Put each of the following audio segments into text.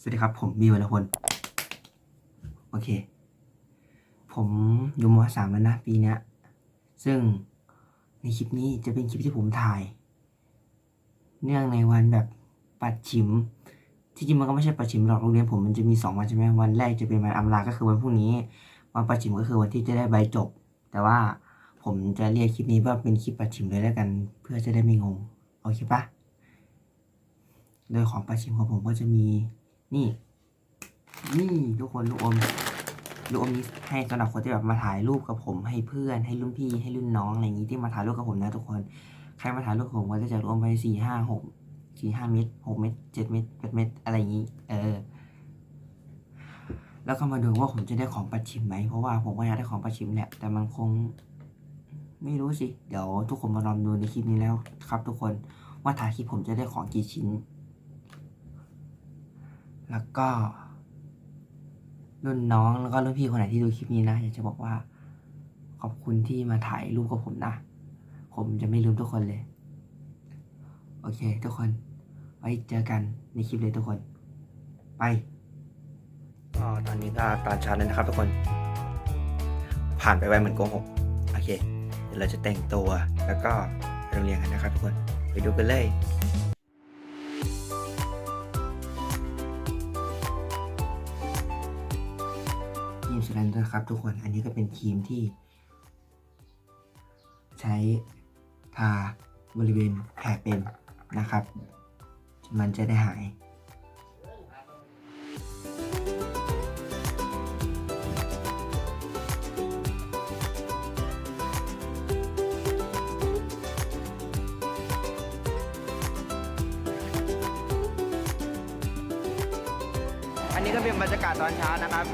สวัสดีครับ ผมบีวรพลโอเค ผมอยู่มสามแล้วนะ ปีนี้ซึ่งในคลิปนี้จะเป็นคลิปที่ผมถ่าย เนื่องในวันแบบปัดฉิม ที่จริงมันก็ไม่ใช่ปัดฉิมหรอกโรงเรียนผมมันจะมีสองวันใช่ไหมวันแรกจะเป็นวันอำลา ก็คือวันพรุ่งนี้ วันปัดฉิมก็คือวันที่จะได้ใบจบ แต่ว่าผมจะเรียกคลิปนี้ว่าเป็นคลิปปัดฉิมเลยแล้วกัน เพื่อจะได้ไม่งงโอเคปะโดยของปัดฉิมของผมก็จะมี นี่ นี่ทุกคนลูกอมลูกอมนี้ให้สำหรับคนที่แบบมาถ่ายรูปกับผมให้เพื่อน ให้รุ่นพี่ให้รุ่นน้องอะไรอย่างนี้ที่มาถ่ายรูปกับผมนะทุกคนใครมาถ่ายรูปกับผมก็จะจกลูกอมไปสี่ห้าหกสี่ห้าเม็ดหกเม็ดเจ็ดเม็ดแปดเม็ดอะไรอย่างนี้ เออ แล้วก็มาดูว่าผมจะได้ของประชิมไหมเพราะว่าผมก็อยากได้ของประชิมแหละแต่มันคง ไม่รู้สิ เดี๋ยวทุกคนมาลองดูในคลิปนี้แล้วครับ ทุกคนว่าถ่ายคลิปผมจะได้ของกี่ชิ้น แล้วก็ รุ่นน้องแล้วก็รุ่นพี่คนไหนที่ดูคลิปนี้นะอยากจะบอกว่า ขอบคุณที่มาถ่ายรูปกับผมนะ ผมจะไม่ลืมทุกคนเลย โอเค ทุกคน ไว้เจอกันในคลิปเลยทุกคน ไปก็ตอนนี้ก็ตอนเช้าแล้วนะครับทุกคน ผ่านไปไวเหมือนโกหกโอเค เดี๋ยวเราจะแต่งตัวแล้วก็ไปโรงเรียนกันนะครับทุกคน ไปดูกันเลย มสแลนเดอร์ครับทุกคน อันนี้ก็เป็นครีมที่ ใช้ทาบริเวณแผลเป็นนะครับ มันจะได้หายอันนี้ก็เป็นบรรยากาศตอนเช้านะครับ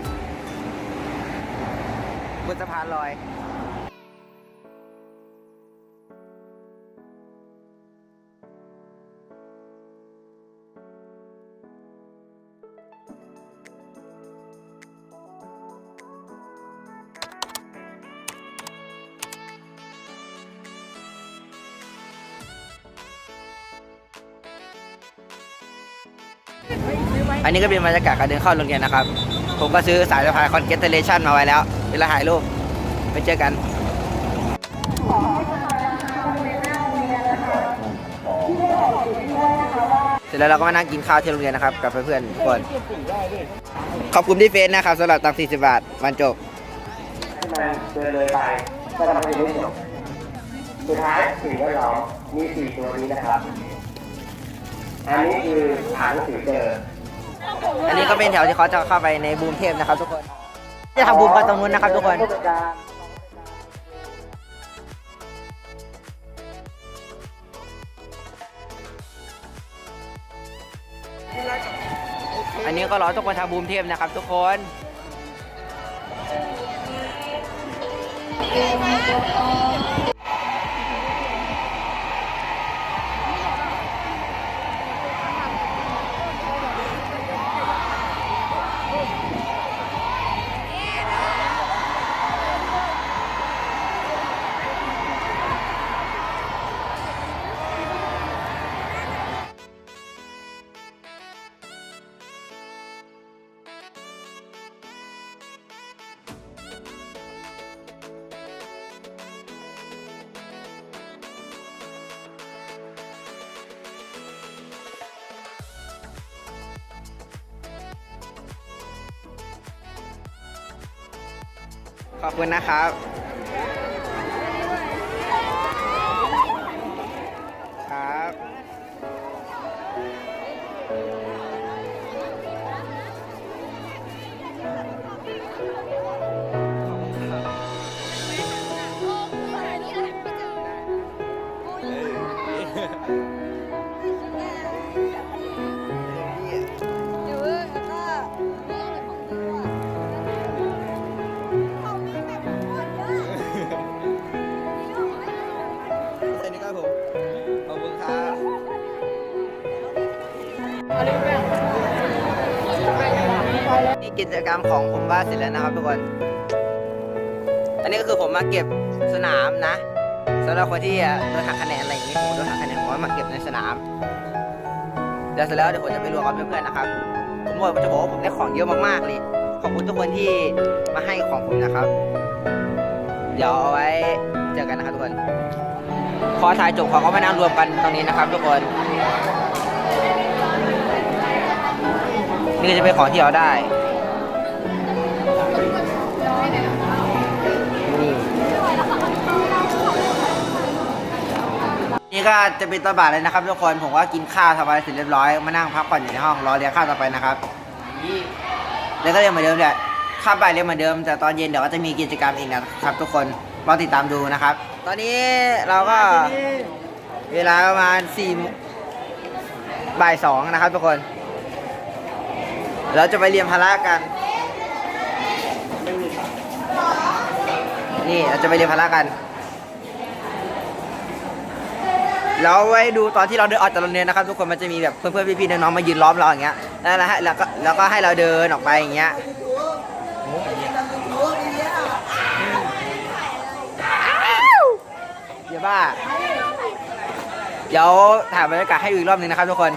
บนสะพานลอยอันนี้ก็เป็นบรรยากาศการเดินเข้าโรงเรียนนะครับ ผมก็ซื้อสายสะพายคอนเกตเลชันมาไว้แล้ว เวลาถ่ายรูปไปเจอกันเสร็จแล้วเราก็มานั่งกินข้าวที่โรงเรียนนะครับกับเพื่อนๆทุกคนขอบคุณที่เฟซนะครับสำหรับตังค์40 บาทวันจบที่มันเดินเลยไปก็ทำให้ไม่จบสุดท้ายสิ่งแวดล้อมมีสี่ตัวนี้นะครับ อันนี้คือฐานหนังสือเจออันนี้ก็เป็นแถวที่เขาจะเข้าไปในบูมเทพนะครับทุกคน จะทำบูมกันตรงนู้นนะครับทุกคน อันนี้ก็รอทุกคนทำบูมเทพนะครับทุกคน ขอบคุณนะครับครับสวัส กิจกรรมของผมว่าเสร็จแล้วนะครับทุกคน อันนี้ก็คือผมมาเก็บสนามนะสำหรับคนที่โดนหักคะแนนอะไรอย่างนี้ผมโดนหักคะแนนผมมาเก็บในสนามเดี๋ยวเสร็จแล้วเดี๋ยวผมจะไปรวมกับเพื่อนๆนะครับ ผมบอกจะบอกว่าผมได้ของเยอะมากๆเลย ขอบคุณทุกคนที่มาให้ของผมนะครับ เดี๋ยวเอาไว้เจอกันนะครับทุกคนพอถ่ายจบเขาก็มานั่งรวมกันตรงนี้นะครับ ทุกคน นี่ก็จะเป็นของที่เราได้ นี่ก็จะเป็นตอนบ่ายเลยนะครับทุกคนผมก็กินข้าวทำอะไรเสร็จเรียบร้อยมานั่งพักผ่อนอยู่ในห้องรอเรียนข้าวต่อไปนะครับแล้วก็เรียนเหมือนเดิมแหละข้าวบ่ายเรียนเหมือนเดิม แต่ตอนเย็นเดี๋ยวก็จะมีกิจกรรมอีกนะครับทุกคนรอติดตามดูนะครับ ตอนนี้เราก็เวลาประมาณสี่บ่ายสองนะครับทุกคน เราจะไปเรียนพละกัน นี่เราจะไปเรียนพละกัน แล้วไว้ดูตอนที่เราเดินออกจากโรงเรียนนะครับทุกคนมันจะมีแบบเพื่อนๆพี่ๆน้องๆมายืนล้อมเราอย่างเงี้ยแล้วแล้วแล้วก็แล้วก็ให้เราเดินออกไปอย่างเงี้ยเดี๋ยวบ้าเดี๋ยวถ่ายบรรยากาศให้ดูอีกรอบหนึงนะครับทุกคน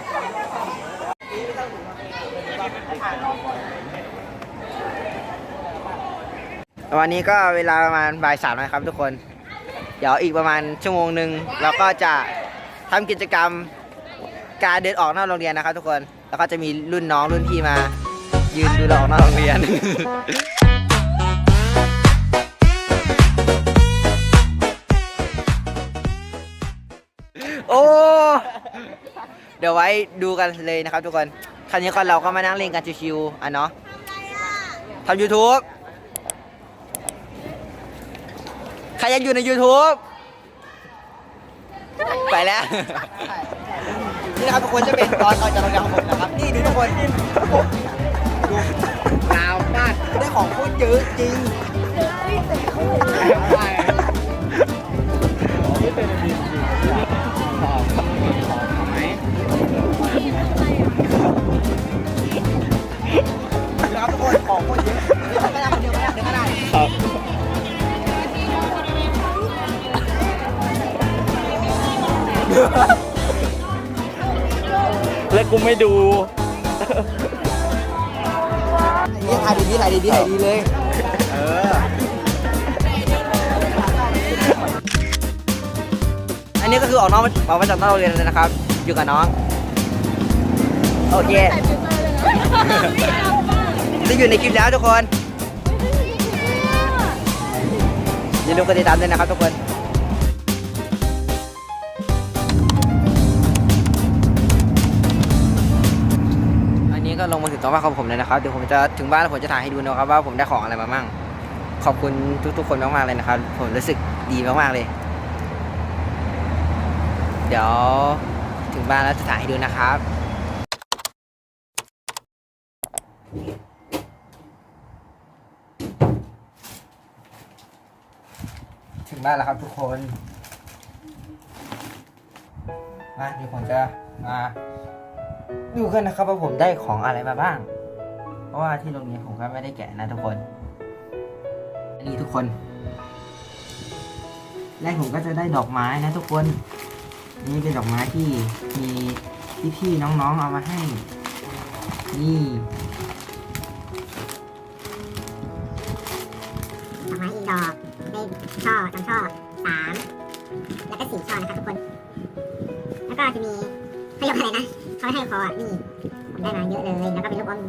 วันนี้ก็เวลาประมาณบ่ายสามนะครับทุกคน เดี๋ยวอีกประมาณชั่วโมงหนึ่งเราก็จะ ทำกิจกรรมการเดินออกนอกโรงเรียนนะครับ ทุกคน แล้วก็จะมีรุ่นน้องรุ่นพี่มา ยืนดูเราออกนอกโรงเรียน โอ้ เดี๋ยวไว้ดูกันเลยนะครับทุกคน คราวนี้ก็เราก็มานั่งเล่นกันชิวๆอะเนาะทำ YouTube ใครยังอยู่ใน YouTube ไปแล้ว นี่นะครับทุกคนจะเป็นตอนตอนจากโรงเรียนของผมนะครับ นี่ดูทุกคนดูยาวมากได้ของโคตรเยอะจริงนะครับ นนี้ก็คือออกน้องออกมาจากนอกโรงเรียนเลยนะครับ อยู่กับน้อง โอเคจะอยู่ในคลิปแล้วทุกคนอย่าลืมกดติดตามด้วยนะครับทุกคนอันนี้ก็ลงมาถึงตอนบ้านของผมเลยนะครับเดี๋ยวผมจะถึงบ้านแล้วผมจะถ่ายให้ดูนะครับว่าผมได้ของอะไรมามั่งขอบคุณทุกๆคนมากๆเลยนะครับ ผมรู้สึกดีมากๆเลย เดี๋ยวถึงบ้านแล้วจะถ่ายให้ดูนะครับ ถึงบ้านแล้วครับทุกคนมาเดี๋ยวผมจะมาดูกันนะครับว่าผมได้ของอะไรมาบ้าง เพราะว่าที่โรงเรียนผมก็ไม่ได้แกะนะทุกคน อันนี้ทุกคน แรกผมก็จะได้ดอกไม้นะทุกคน นี่เป็นดอกไม้ที่มีพี่ๆน้องๆเอามาให้ นี่ดอกไม้อีกดอกได้ช่อสองช่อสามแล้วก็สี่ช่อนะครับทุกคน แล้วก็จะมีเขาเรียกอะไรนะเขาให้คออะนี่ผมได้มาเยอะเลยแล้วก็เป็นลูกอม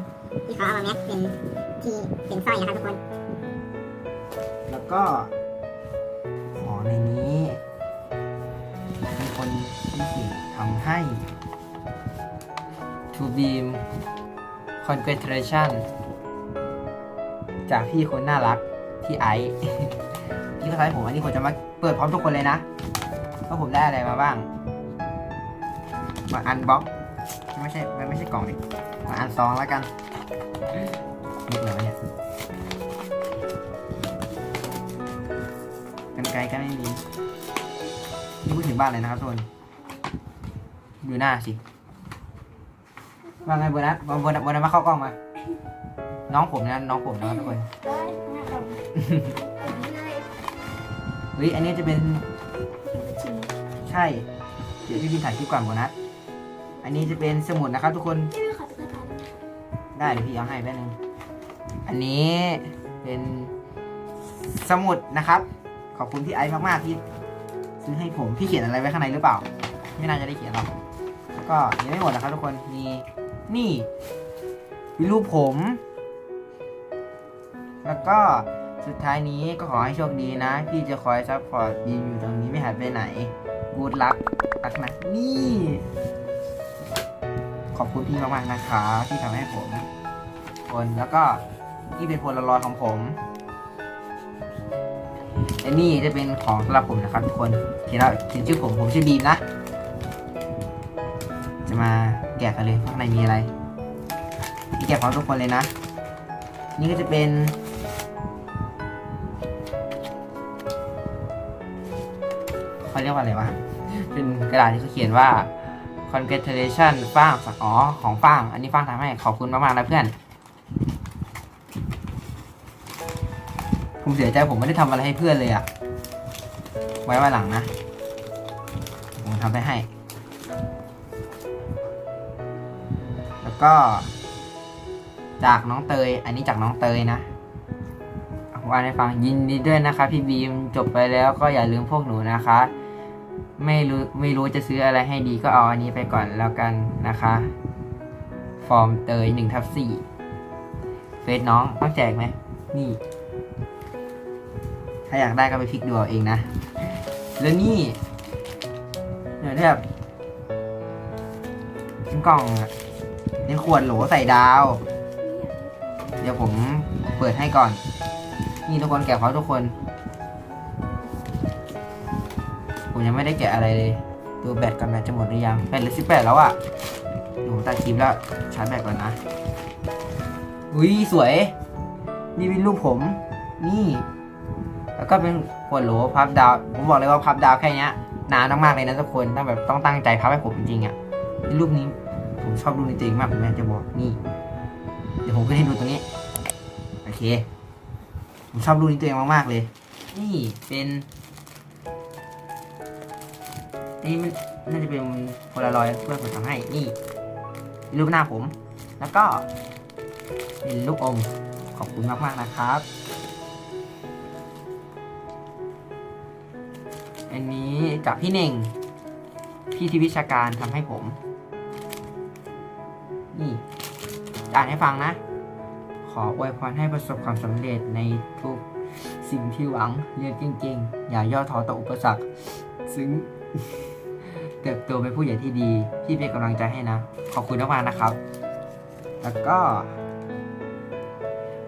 ที่เขาเอามาแม็กเป็นที่เป็นสร้อยนะครับทุกคน แล้วก็ของในนี้ ให้ To Beam Congratulation จากพี่คนน่ารักพี่ไอซ์พี่ก็ทำให้ผมอันนี้ผมจะมาเปิดพร้อมทุกคนเลยนะว่าผมได้อะไรมาบ้าง มาอันบ็อกไม่ใช่มันไม่ใช่กล่องดิมาอันซองแล้วกันนึกเลยวะเนี่ยกันไกลก็ไม่มีนี่พูดถึงบ้านเลยนะครับทุกคน ดูหน้าสิ ว่าไงโบนัสโบโบนัสโบนัสมาเข้ากล้องมา น้องผมนะน้องผมนะครับทุกคนเฮ้ยอันนี้จะเป็น ใช่ เดี๋ยวพี่พินถ่ายคลิปก่อนโบนัส อันนี้จะเป็นสมุดนะครับ ทุกคน ได้เดี๋ยวพี่เอาให้แป๊บนึง อันนี้เป็นสมุดนะครับ ขอบคุณพี่ไอซ์มากๆที่ซื้อให้ผม พี่เขียนอะไรไว้ข้างในหรือเปล่า ไม่น่าจะได้เขียนหรอก ก็ยังไม่หมดนะครับทุกคน มีนี่มีรูปผม แล้วก็สุดท้ายนี้ก็ขอให้โชคดีนะพี่จะคอยซัพพอร์ตบีมอยู่ตรงนี้ไม่หายไปไหนกูดลักรักนะนี่ ขอบคุณพี่มากๆนะคะ ที่ทำให้ผมคนแล้วก็นี่เป็นพลารอยของผมอันนี้จะเป็นของสำหรับผมนะครับทุกคนเขียนแล้วเขียนชื่อผมผมชื่อบีมนะ จะมาแกะกันเลยข้างในมีอะไรพี่แกะพร้อมทุกคนเลยนะ นี่ก็จะเป็น เขาเรียกว่าอะไรวะ เป็นกระดาษที่เขาเขียนว่า congratulation ฟ้างอ๋อของฟ้าง อันนี้ฟ้างทำให้ขอบคุณมากๆนะเพื่อน ผมเสียใจผมไม่ได้ทำอะไรให้เพื่อนเลยอะไว้วันหลังนะ ผมทำไปให้ ก็ จากน้องเตย อันนี้จากน้องเตยนะว่าให้ฟังยินดีด้วยนะคะ พี่บีมจบไปแล้วก็อย่าลืมพวกหนูนะคะ ไม่รู้ไม่รู้จะซื้ออะไรให้ดีก็เอาอันนี้ไปก่อนแล้วกันนะคะ ฟอร์มเตยหนึ่งทับสี่เฟซน้องต้องแจกไหมนี่ ถ้าอยากได้ก็ไปพลิกดูเอาเองนะ แล้วนี่เดี๋ยวแบบเป็นกล่องอะ เป็นขวดโหลใส่ดาว เดี๋ยวผมเปิดให้ก่อน นี่ทุกคนแกะเขาทุกคน ผมยังไม่ได้แกะอะไรเลยดูแบตกันแบตจะหมดหรือยังแบตเหลือสิบแปดแล้วอะ่ะเดี๋ยวผมตัดคลิปแล้วชาร์จแบตก่อนนะ อุ้ยสวย นี่เป็นรูปผม นี่ แล้วก็เป็นขวดโหลพับดาว ผมบอกเลยว่าพับดาวแค่นี้นานมากๆเลยนะทุกคน ต้องแบบต้องตั้งใจพับให้ผมจริงๆอะ่ะรูปนี้ ผมชอบรูปนี้ตัวเองมากผมอยากจะบอกนี่ เดี๋ยวผมขึ้นให้ดูตรงนี้ โอเค ผมชอบรูปนี้ตัวเองมากๆเลย นี่เป็นนี่มันน่าจะเป็นโพลารอยด์เพื่อนผมทำให้ นี่ รูปหน้าผม แล้วก็ เป็นลูกอม ขอบคุณมากมากๆนะครับ อันนี้จากพี่เน่ง พี่ที่วิชาการทำให้ผม นี่อ่านให้ฟังนะ ขออวยพรให้ประสบความสำเร็จในทุกสิ่งที่หวังเรียนเก่งๆ อย่าย่อท้อต่ออุปสรรค ซึ่งเติบโตเป็นผู้ใหญ่ที่ดี พี่เป็นกำลังใจให้นะ ขอบคุณมากๆนะครับ แล้วก็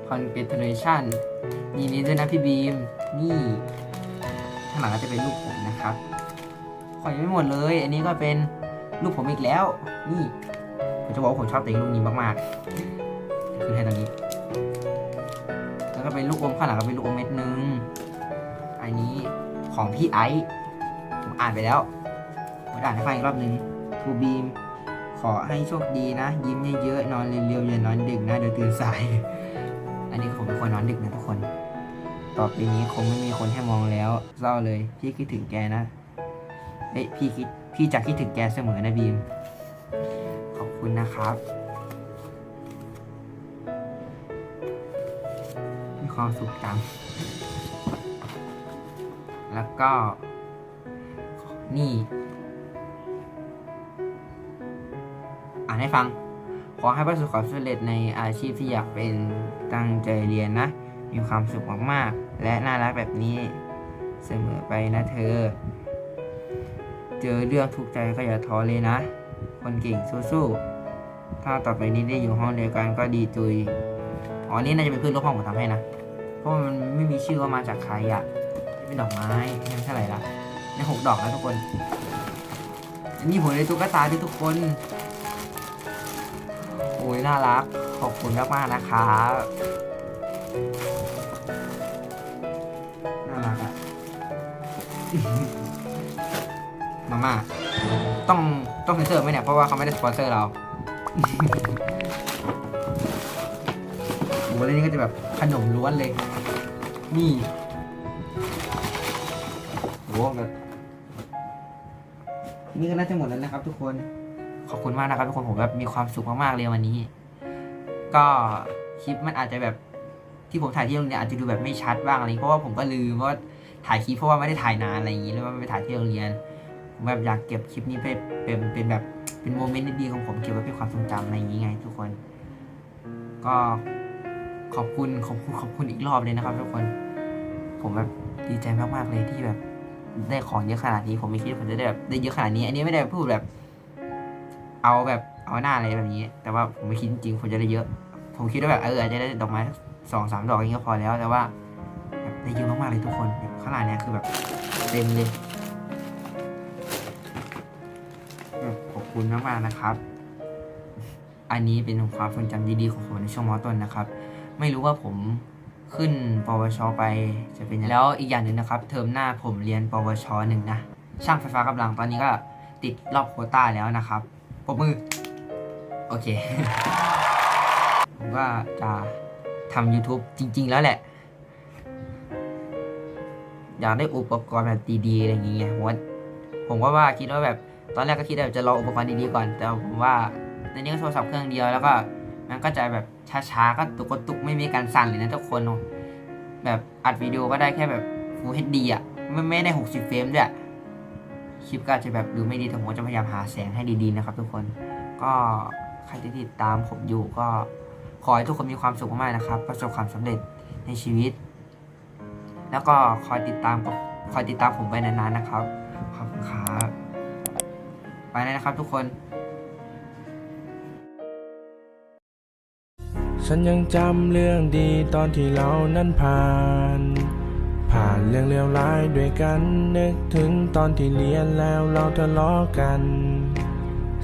congratulation ยินดีด้วยนะพี่บีม นี่ข้างหลังก็จะเป็นรูปผมนะครับขอยังไม่หมดเลย อันนี้ก็เป็นรูปผมอีกแล้ว นี่ ผมจะบอกว่าผมชอบตัวเองรูปนี้มากๆ คือให้ตรงนี้ แล้วก็เป็นลูกอมข้างหลังก็เป็นลูกอมเม็ดนึง อันนี้ของพี่ไอซ์ผมอ่านไปแล้ว ผมอ่านให้ฟังอีกรอบนึงทูบีมขอให้โชคดีนะ ยิ้มเยอะๆนอนเร็วๆอย่านอนดึกนะเดี๋ยวตื่นสาย อันนี้ผมเป็นคนนอนดึกนะทุกคน ต่อไปนี้คงไม่มีคนให้มองแล้วเศร้าเลย พี่คิดถึงแกนะเอ้ยพี่คิดพี่จะคิดถึงแกเสมอนะบีม คุณนะครับ มีความสุขจัง แล้วก็ นี่ อ่านให้ฟัง ขอให้ประสบความสำเร็จในอาชีพที่อยากเป็นตั้งใจเรียนนะ มีความสุขมากๆ และน่ารักแบบนี้เสมอไปนะเธอ เจอเรื่องทุกข์ใจก็อย่าท้อเลยนะ คนเก่งสู้ๆถ้าต่อไปนี้ได้อยู่ห้องเดียวกันก็ดีจุยอ๋อนี่น่าจะเป็นเพื่อนร่วมห้องผมทำให้นะเพราะมันไม่มีชื่อว่ามาจากใครอะ่ะนี่เป็นดอกไม้นี่มันเท่าไหร่ละนี่หกดอกแล้วทุกคนอันนี้ผมเลยตุ๊กตาด้วยทุกคนโอ้ยน่ารักขอบคุณมากๆนะครับน่ารักอะมาม่าต้อง ต้องเซ็นเซอร์ไหมเนี่ย เพราะว่าเขาไม่ได้สปอนเซอร์เราโอ้โหแล้วนี่ก็จะแบบขนมล้วนเลย นี่โอ้โหแบบนี่ก็น่าจะหมดแล้วนะครับ ทุกคน ขอบคุณมากนะครับทุกคนผมแบบมีความสุขมากๆเลยวันนี้ ก็คลิปมันอาจจะแบบที่ผมถ่ายที่โรงเรียนอาจจะดูแบบไม่ชัดบ้างอะไรเพราะว่าผมก็ลืมว่าถ่ายคลิปเพราะว่าไม่ได้ถ่ายนานอะไรอย่างนี้แล้วว่าไปถ่ายที่โรงเรียนผม แบบอยากเก็บคลิปนี้ไปเป็นเป็นแบบเป็นโมเมนต์ดีๆของผมเก็บไว้เป็นความทรงจำอะไรอย่างนี้ไง ทุกคน ก็ขอบคุณขอบคุณขอบคุณอีกรอบเลยนะครับ ทุกคน ผมแบบดีใจมากๆเลยที่แบบได้ของเยอะขนาดนี้ ผมไม่คิดว่าผมจะได้แบบได้เยอะขนาดนี้ อันนี้ไม่ได้พูดแบบ เอาแบบเอาหน้าอะไรแบบนี้ แต่ว่าผมไม่คิดจริงผมจะได้เยอะ ผมคิดว่าแบบเอออาจจะได้ดอกไม้สองสามดอกอย่างนี้ก็พอแล้วแต่ว่าแบบได้เยอะมากๆเลยทุกคนแบบขนาดเนี้ยคือแบบเต็มเลย คุณมากๆนะครับ อันนี้เป็นความทรงจำดีๆของผมในช่วงมต้นนะครับ ไม่รู้ว่าผมขึ้นปวช ไปจะเป็นยังไงแล้วอีกอย่างหนึ่งนะครับ เทอมหน้าผมเรียน ปวชหนึ่งนะ ช่างไฟฟ้ากำลังตอนนี้ก็ติดรอบโควต้าแล้วนะครับปรบมือ โอเค ผมก็จะทำ YouTube จริง ๆ แล้วแหละ อยากได้อุปกรณ์แบบดี ๆ อะไรอย่างเงี้ยผมว่าผมก็ว่าคิดว่าแบบ ตอนแรกก็คิดว่าจะรออุปกรณ์ดีๆก่อน แต่ผมว่าในนี้ก็โทรศัพท์เครื่องเดียวแล้วก็มันก็จะแบบช้าๆก็ตุกตุกไม่มีการสั่นเลยนะทุกคนแบบอัดวิดีโอก็ได้แค่แบบ Full HD อะไม่ไม่ได้ 60 เฟรมด้วยคลิปก็อาจจะแบบดูไม่ดีแต่ผมจะพยายามหาแสงให้ดีๆนะครับทุกคนก็ใครที่ติดตามผมอยู่ก็ขอให้ทุกคนมีความสุขมากๆนะครับ ประสบความสำเร็จในชีวิต แล้วก็คอยติดตามคอยติดตามผมไปนานๆนะครับขอบคุณครับ ไปเลยนะครับทุกคน ฉันยังจำเรื่องดีตอนที่เรานั้นผ่าน ผ่านเรื่องเลวร้ายด้วยกันนึกถึงตอนที่เรียนแล้วเราทะเลาะกัน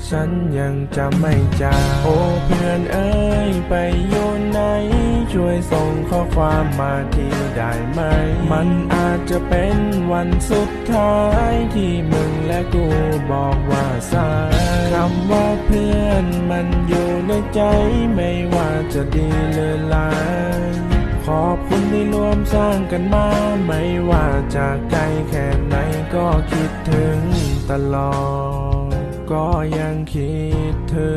ฉันยังจำไม่จางโอ้เพื่อนเอ้ยไปโยนไหน ช่วยส่งข้อความมาทีได้ไหม มันอาจจะเป็นวันสุดท้ายที่มึงและกูบอกว่าสายคำว่าเพื่อนมันอยู่ในใจไม่ว่าจะดีหรือร้ายขอบคุณที่ร่วมสร้างกันมา ไม่ว่าจะไกลแค่ไหนก็คิดถึงตลอด ก็ยังคิดถึง